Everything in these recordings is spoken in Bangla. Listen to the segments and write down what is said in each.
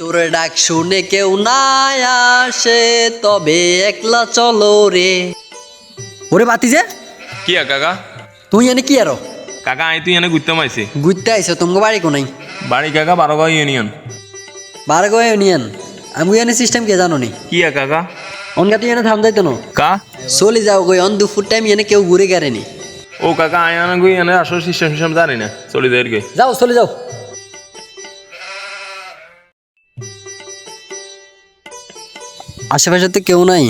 তোরে ডাক শুনে কেউ না আসে তবে একলা চলো রে। ওরে বাতি যে। কি আ কাকা? তুই এনে কি আরও? কাকা আই তুই এনে ঘুরতে মাইছি। ঘুরতে আইছো তোমাকে বাড়ি কোনাই? বাড়ি কাকা বারোগাঁও ইউনিয়ন। বারগো ইউনিয়ন? আমি এনে সিস্টেম কে জানো নি কি আ কাকা? অনগা তুই এনে থাম যাইতো না? কা? চলে যাও গই অন দুপুর টাইম এনে কেউ ঘুরে গেড়েনি ও কাকা আই আনে গুই এনে আসল সিস্টেম সিস্টেম জানি না। চলে যাই গে যাও চলে যাও। আশেপাশে তো কেউ নাই।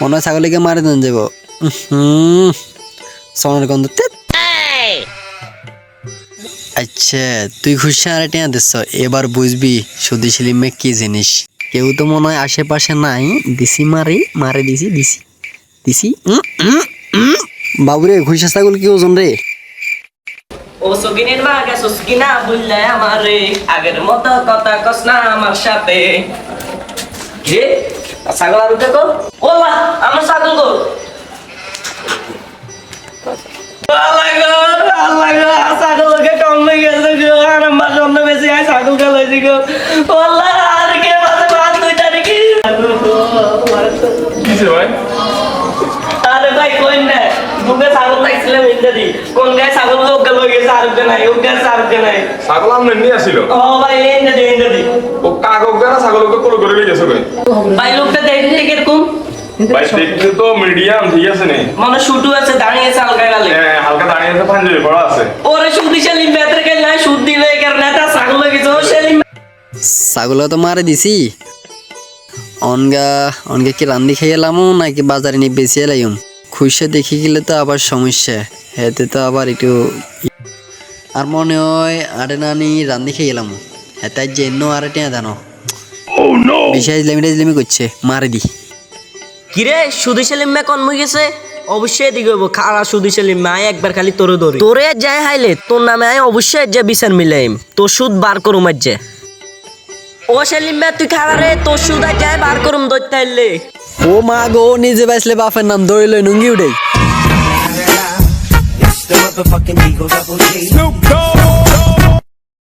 মনে হয় ছাগলিকে মারে দেন যাব। সনের গন্ধ আচ্ছা তুই খুশি আর টেয়া দিচ্ছ এবার বুঝবি সুদি সিলিমে কি জিনিস। কেউ তো মনে হয় আশেপাশে নাই। দিছি মারি, মারে দিছি দিছি দিছি। বাবুরে, খুশি ছাগল কি ওজন রে? আমারে। সাথে। ছাগল আর উঠে তো? ওলা আমার ছাগল গেছে আর ভাই? কই না? দুগে ইন্দাদি কোন গায়ে ছাগল গেছে আর নাই ও গেছে আর নাই। ছাগল আমনে নিয়ে আসিল? ও ভাই ইন্দাদি ইন্দাদি ও কোলো করে নিয়ে গেছে ভাই ভাই লোকটা দেখতে কীরকম ভাই দেখতে তো মিডিয়াম ঠিক আছে নে? মনে শুটু আছে দাঁড়িয়েছে হালকা গালে। হ্যাঁ হালকা দাঁড়িয়ে আছে পাঞ্জাবি পড়া আছে। ওরে শুধু সেলিম বেতরে গেল না সুদ দিলে কারণে ছাগল হয়ে গেছে ও সেলিম ছাগল তো মারে দিছি। অনগা অনগা কি রান্দি খেয়ে এলামও নাকি বাজারে নিয়ে বেশি এলাইম খুশে দেখে গেলে তো আবার সমস্যা। হেতে তো আবার একটু আর মনে হয় আরে নানি রান্দি খেয়ে এলাম। হেতে জেন্য আরে টেয়া জানো বিশেষ লেমি লেমি করছে মারে দি। কিরে সুদি সেলিম মে কন হয়ে গেছে? অবশ্যই এদিকে হইব খারা সুদি সেলিম মে আয় একবার খালি তোরে ধরি। তোরে যাই হাইলে তোর নামে আয় অবশ্যই যে বিচার মিলাইম। তোর সুদ বার করুম আজ যে ও তুই খারা রে তোর সুদ আজ যাই বার করুম ধরতে হাইলে ও মা গো নিজে বাইসলে বাপের নাম ধরে লই নুঙ্গি উঠে।